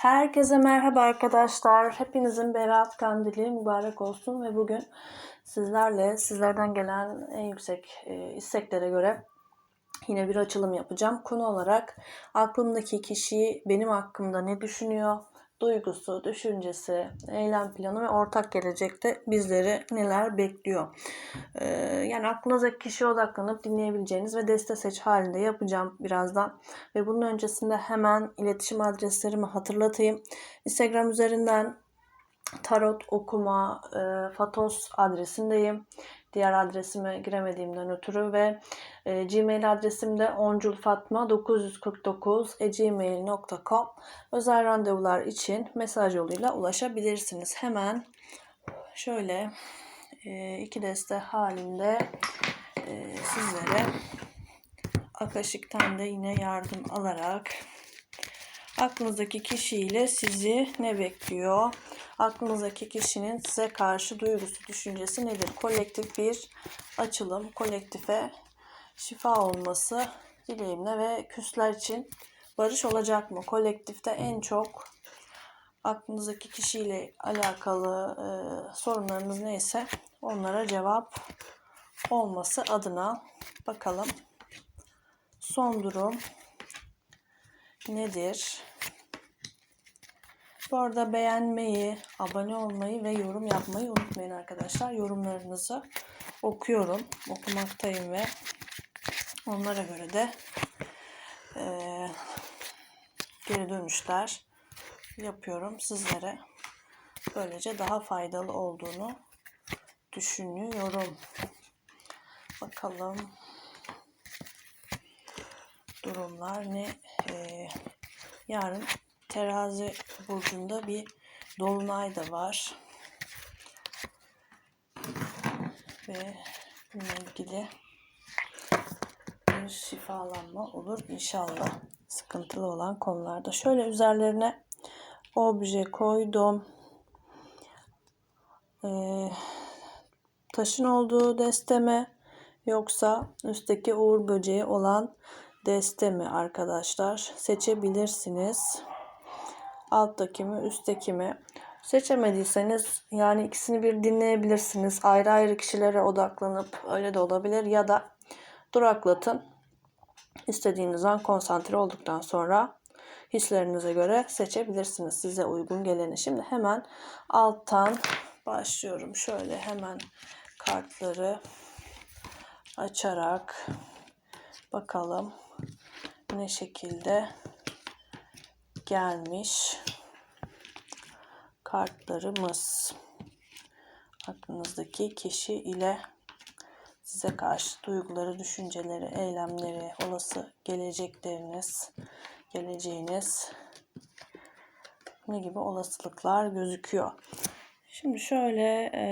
Herkese merhaba arkadaşlar. Hepinizin Berat Kandili mübarek olsun ve bugün sizlerle sizlerden gelen en yüksek e, isteklere göre yine bir açılım yapacağım. Konu olarak aklımdaki kişi benim hakkımda ne düşünüyor? Duygusu, düşüncesi, eylem planı ve ortak gelecekte bizleri neler bekliyor? Ee, yani aklınızdaki kişiye odaklanıp dinleyebileceğiniz ve deste seç halinde yapacağım birazdan. Ve bunun öncesinde hemen iletişim adreslerimi hatırlatayım. Instagram üzerinden tarot okuma e, fatos adresindeyim. Diğer adresime giremediğimden ötürü ve e, Gmail adresim de onculfatma949 Özel randevular için mesaj yoluyla ulaşabilirsiniz. Hemen şöyle e, iki deste halinde e, sizlere Akaşik'ten de yine yardım alarak aklınızdaki kişiyle sizi ne bekliyor? Aklınızdaki kişinin size karşı duygusu, düşüncesi nedir? Kolektif bir açılım, kolektife şifa olması dileğimle ve küsler için barış olacak mı? Kolektifte en çok aklınızdaki kişiyle alakalı e, sorunlarınız neyse onlara cevap olması adına bakalım. Son durum nedir? Bu arada beğenmeyi, abone olmayı ve yorum yapmayı unutmayın arkadaşlar. Yorumlarınızı okuyorum, okumaktayım ve onlara göre de e, geri dönüşler yapıyorum sizlere. Böylece daha faydalı olduğunu düşünüyorum. Bakalım durumlar ne? Ee, yarın terazi burcunda bir dolunay da var. Ve bununla ilgili bir şifalanma olur inşallah. Sıkıntılı olan konularda. Şöyle üzerlerine obje koydum. Ee, taşın olduğu desteme yoksa üstteki uğur böceği olan deste mi arkadaşlar seçebilirsiniz. Alttaki mi üstteki mi? Seçemediyseniz yani ikisini bir dinleyebilirsiniz. Ayrı ayrı kişilere odaklanıp öyle de olabilir ya da duraklatın. İstediğiniz an konsantre olduktan sonra hislerinize göre seçebilirsiniz size uygun geleni. Şimdi hemen alttan başlıyorum. Şöyle hemen kartları açarak bakalım ne şekilde gelmiş kartlarımız. Aklınızdaki kişi ile size karşı duyguları, düşünceleri, eylemleri, olası gelecekleriniz, geleceğiniz ne gibi olasılıklar gözüküyor. Şimdi şöyle e,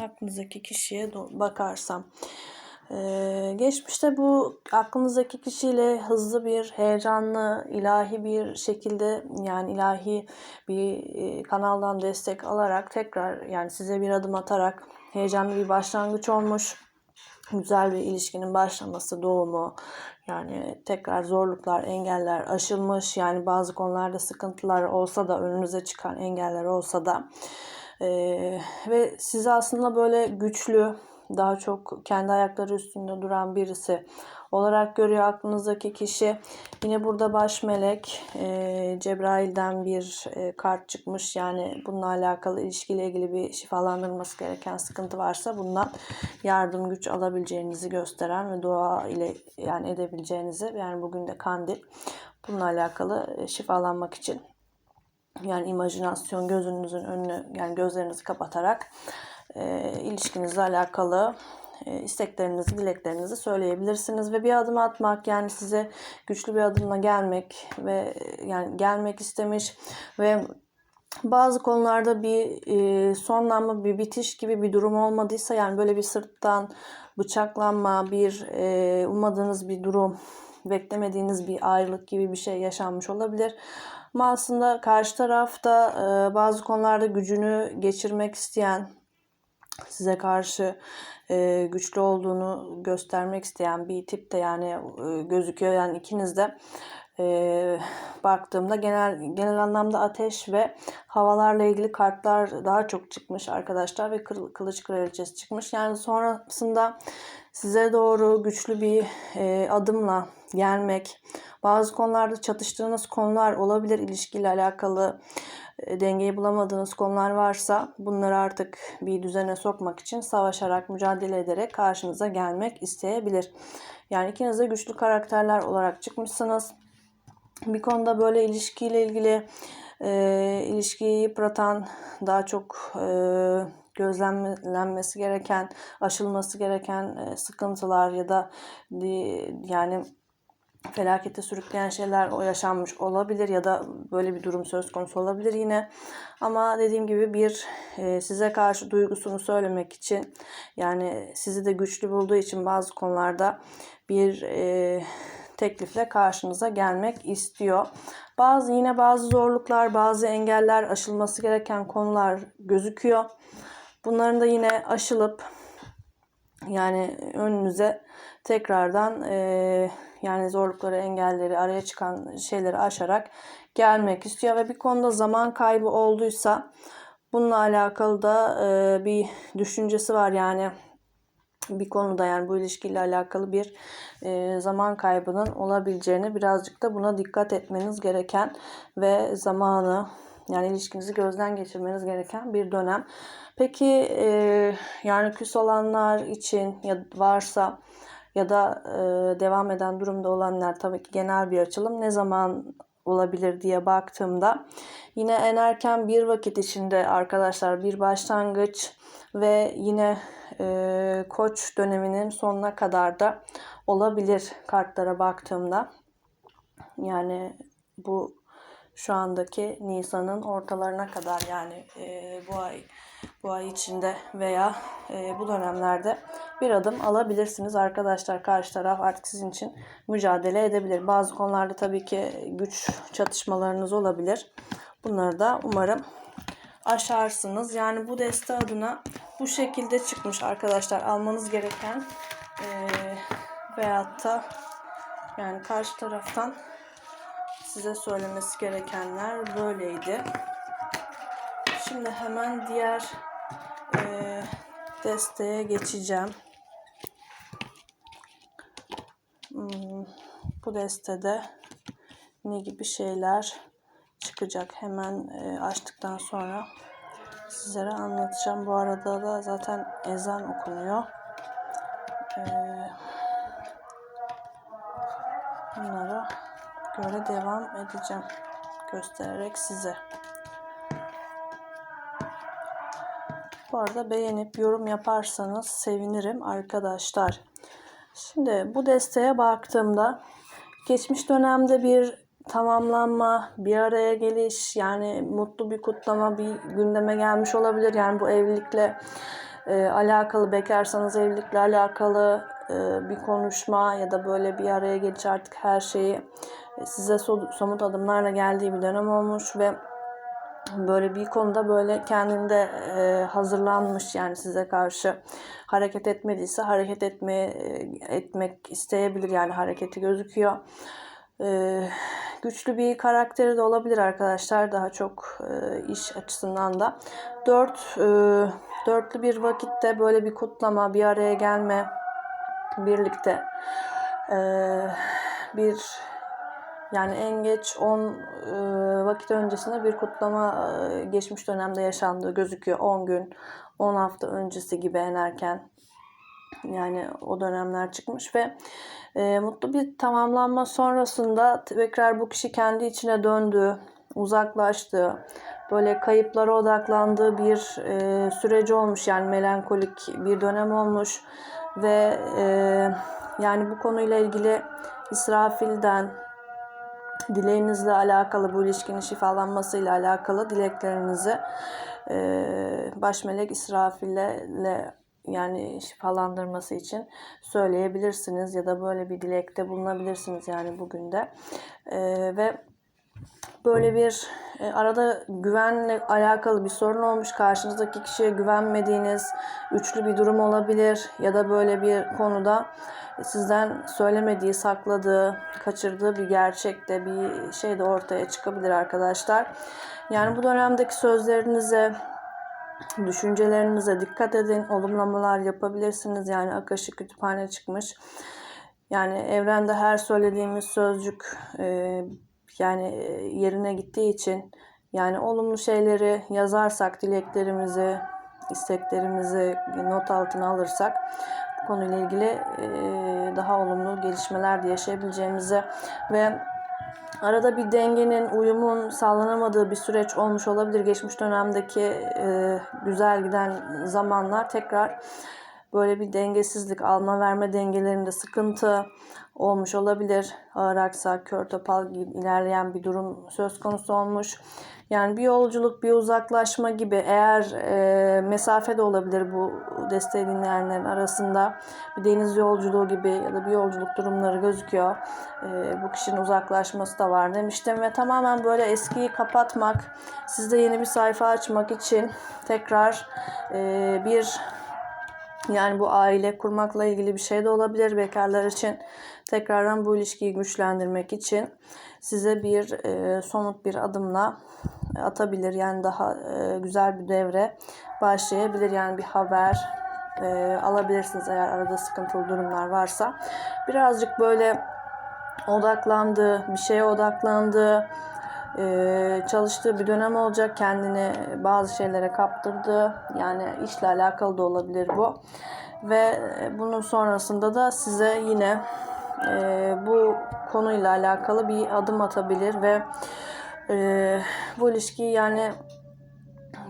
aklınızdaki kişiye bakarsam ee, geçmişte bu aklınızdaki kişiyle hızlı bir, heyecanlı, ilahi bir şekilde yani ilahi bir e, kanaldan destek alarak tekrar yani size bir adım atarak heyecanlı bir başlangıç olmuş. Güzel bir ilişkinin başlaması, doğumu, yani tekrar zorluklar, engeller aşılmış. Yani bazı konularda sıkıntılar olsa da önünüze çıkan engeller olsa da e, ve sizi aslında böyle güçlü, daha çok kendi ayakları üstünde duran birisi olarak görüyor aklınızdaki kişi. Yine burada baş melek e, Cebrail'den bir e, kart çıkmış. Yani bununla alakalı ilişkiyle ilgili bir şifalandırılması gereken sıkıntı varsa bundan yardım güç alabileceğinizi gösteren ve dua ile yani edebileceğinizi yani bugün de kandil bununla alakalı e, şifalanmak için yani imajinasyon gözünüzün önünü yani gözlerinizi kapatarak e, ilişkinizle alakalı e, isteklerinizi, dileklerinizi söyleyebilirsiniz ve bir adım atmak yani size güçlü bir adımla gelmek ve e, yani gelmek istemiş ve bazı konularda bir e, sonlanma, bir bitiş gibi bir durum olmadıysa yani böyle bir sırttan bıçaklanma, bir e, ummadığınız bir durum, beklemediğiniz bir ayrılık gibi bir şey yaşanmış olabilir. Ama aslında karşı tarafta e, bazı konularda gücünü geçirmek isteyen, size karşı e, güçlü olduğunu göstermek isteyen bir tip de yani e, gözüküyor. Yani ikiniz de e, baktığımda genel genel anlamda ateş ve havalarla ilgili kartlar daha çok çıkmış arkadaşlar ve kıl- kılıç kraliçesi çıkmış. Yani sonrasında size doğru güçlü bir e, adımla gelmek, bazı konularda çatıştığınız konular olabilir ilişkiyle alakalı dengeyi bulamadığınız konular varsa bunları artık bir düzene sokmak için savaşarak, mücadele ederek karşınıza gelmek isteyebilir. Yani ikiniz de güçlü karakterler olarak çıkmışsınız. Bir konuda böyle ilişkiyle ilgili e, ilişkiyi yıpratan, daha çok e, gözlemlenmesi gereken, aşılması gereken e, sıkıntılar ya da di- yani felakete sürükleyen şeyler o yaşanmış olabilir ya da böyle bir durum söz konusu olabilir yine. Ama dediğim gibi bir e, size karşı duygusunu söylemek için yani sizi de güçlü bulduğu için bazı konularda bir e, teklifle karşınıza gelmek istiyor. Bazı yine bazı zorluklar, bazı engeller, aşılması gereken konular gözüküyor. Bunların da yine aşılıp yani önünüze tekrardan e, yani zorlukları, engelleri, araya çıkan şeyleri aşarak gelmek istiyor ve bir konuda zaman kaybı olduysa bununla alakalı da e, bir düşüncesi var. Yani bir konuda yani bu ilişkiyle alakalı bir e, zaman kaybının olabileceğini birazcık da buna dikkat etmeniz gereken ve zamanı yani ilişkinizi gözden geçirmeniz gereken bir dönem. Peki e, yani küs olanlar için ya varsa ya da e, devam eden durumda olanlar tabii ki genel bir açılım ne zaman olabilir diye baktığımda yine en erken bir vakit içinde arkadaşlar bir başlangıç ve yine e, koç döneminin sonuna kadar da olabilir kartlara baktığımda. Yani bu şu andaki Nisan'ın ortalarına kadar yani e, bu ay bu ay içinde veya e, bu dönemlerde bir adım alabilirsiniz arkadaşlar. Karşı taraf artık sizin için mücadele edebilir. Bazı konularda tabii ki güç çatışmalarınız olabilir. Bunları da umarım aşarsınız. Yani bu deste adına bu şekilde çıkmış arkadaşlar. Almanız gereken e, veyahut da yani karşı taraftan size söylemesi gerekenler böyleydi. Şimdi hemen diğer e, desteğe geçeceğim. Hmm, bu destede ne gibi şeyler çıkacak? Hemen e, açtıktan sonra sizlere anlatacağım. Bu arada da zaten ezan okunuyor. E, bunlara göre devam edeceğim. Göstererek size. Bu arada beğenip yorum yaparsanız sevinirim arkadaşlar. Şimdi bu desteğe baktığımda geçmiş dönemde bir tamamlanma, bir araya geliş, yani mutlu bir kutlama bir gündeme gelmiş olabilir. Yani bu evlilikle e, alakalı, bekarsanız evlilikle alakalı e, bir konuşma ya da böyle bir araya geliş artık her şeyi size so- somut adımlarla geldiği bir dönem olmuş ve böyle bir konuda böyle kendinde e, hazırlanmış yani size karşı hareket etmediyse hareket etme etmek isteyebilir yani hareketi gözüküyor. E, güçlü bir karakteri de olabilir arkadaşlar daha çok e, iş açısından da. Dört e, dörtlü bir vakitte böyle bir kutlama, bir araya gelme birlikte e, bir yani en geç 10 e, vakit öncesinde bir kutlama e, geçmiş dönemde yaşandığı gözüküyor. 10 gün, 10 hafta öncesi gibi en erken. Yani o dönemler çıkmış ve e, mutlu bir tamamlanma sonrasında tekrar bu kişi kendi içine döndü, uzaklaştı. Böyle kayıplara odaklandığı bir e, süreci olmuş yani melankolik bir dönem olmuş ve e, yani bu konuyla ilgili İsrafil'den dileğinizle alakalı bu ilişkinin şifalanmasıyla alakalı dileklerinizi e, baş melek İsrafil'le yani şifalandırması için söyleyebilirsiniz ya da böyle bir dilekte bulunabilirsiniz yani bugün de. E, ve böyle bir e, arada güvenle alakalı bir sorun olmuş. Karşınızdaki kişiye güvenmediğiniz üçlü bir durum olabilir ya da böyle bir konuda sizden söylemediği, sakladığı, kaçırdığı bir gerçekte bir şey de ortaya çıkabilir arkadaşlar. Yani bu dönemdeki sözlerinize, düşüncelerinize dikkat edin. Olumlamalar yapabilirsiniz. Yani Akaşı kütüphane çıkmış. Yani evrende her söylediğimiz sözcük e, yani yerine gittiği için yani olumlu şeyleri yazarsak dileklerimizi, isteklerimizi not altına alırsak bu konuyla ilgili daha olumlu gelişmeler de yaşayabileceğimizi ve arada bir dengenin, uyumun sağlanamadığı bir süreç olmuş olabilir. Geçmiş dönemdeki güzel giden zamanlar tekrar böyle bir dengesizlik, alma verme dengelerinde sıkıntı olmuş olabilir. Ağır aksak, kör topal gibi ilerleyen bir durum söz konusu olmuş. Yani bir yolculuk, bir uzaklaşma gibi eğer e, mesafe de olabilir bu desteği dinleyenlerin arasında. Bir deniz yolculuğu gibi ya da bir yolculuk durumları gözüküyor. E, bu kişinin uzaklaşması da var demiştim ve tamamen böyle eskiyi kapatmak, sizde yeni bir sayfa açmak için tekrar e, bir yani bu aile kurmakla ilgili bir şey de olabilir bekarlar için. Tekrardan bu ilişkiyi güçlendirmek için size bir e, somut bir adımla atabilir. Yani daha e, güzel bir devre başlayabilir. Yani bir haber e, alabilirsiniz eğer arada sıkıntılı durumlar varsa. Birazcık böyle odaklandığı, bir şeye odaklandığı, e, çalıştığı bir dönem olacak. Kendini bazı şeylere kaptırdı. Yani işle alakalı da olabilir bu. Ve bunun sonrasında da size yine e, bu konuyla alakalı bir adım atabilir ve e, bu ilişkiyi yani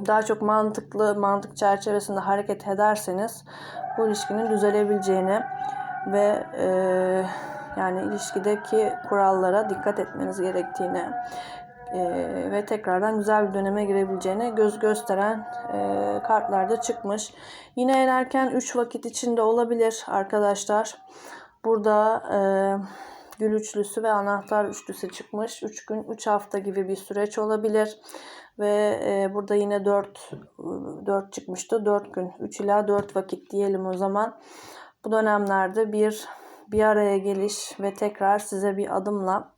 daha çok mantıklı, mantık çerçevesinde hareket ederseniz bu ilişkinin düzelebileceğini ve e, yani ilişkideki kurallara dikkat etmeniz gerektiğini e, ve tekrardan güzel bir döneme girebileceğini göz gösteren e, kartlarda çıkmış. Yine en erken 3 vakit içinde olabilir arkadaşlar. Burada e, gül üçlüsü ve anahtar üçlüsü çıkmış. 3 gün 3 hafta gibi bir süreç olabilir. Ve e, burada yine 4 4 çıkmıştı. 4 gün 3 ila 4 vakit diyelim o zaman. Bu dönemlerde bir bir araya geliş ve tekrar size bir adımla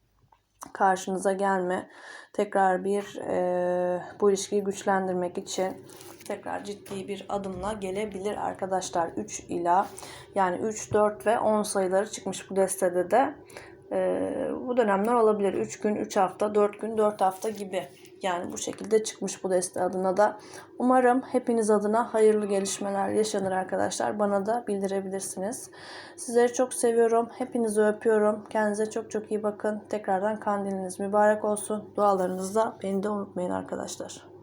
karşınıza gelme, tekrar bir e, bu ilişkiyi güçlendirmek için tekrar ciddi bir adımla gelebilir arkadaşlar. 3 ila yani 3, 4 ve 10 sayıları çıkmış bu destede de. E, bu dönemler olabilir. 3 gün, 3 hafta, 4 gün, 4 hafta gibi. Yani bu şekilde çıkmış bu deste adına da. Umarım hepiniz adına hayırlı gelişmeler yaşanır arkadaşlar. Bana da bildirebilirsiniz. Sizleri çok seviyorum. Hepinizi öpüyorum. Kendinize çok çok iyi bakın. Tekrardan kandiliniz mübarek olsun. Dualarınızda beni de unutmayın arkadaşlar.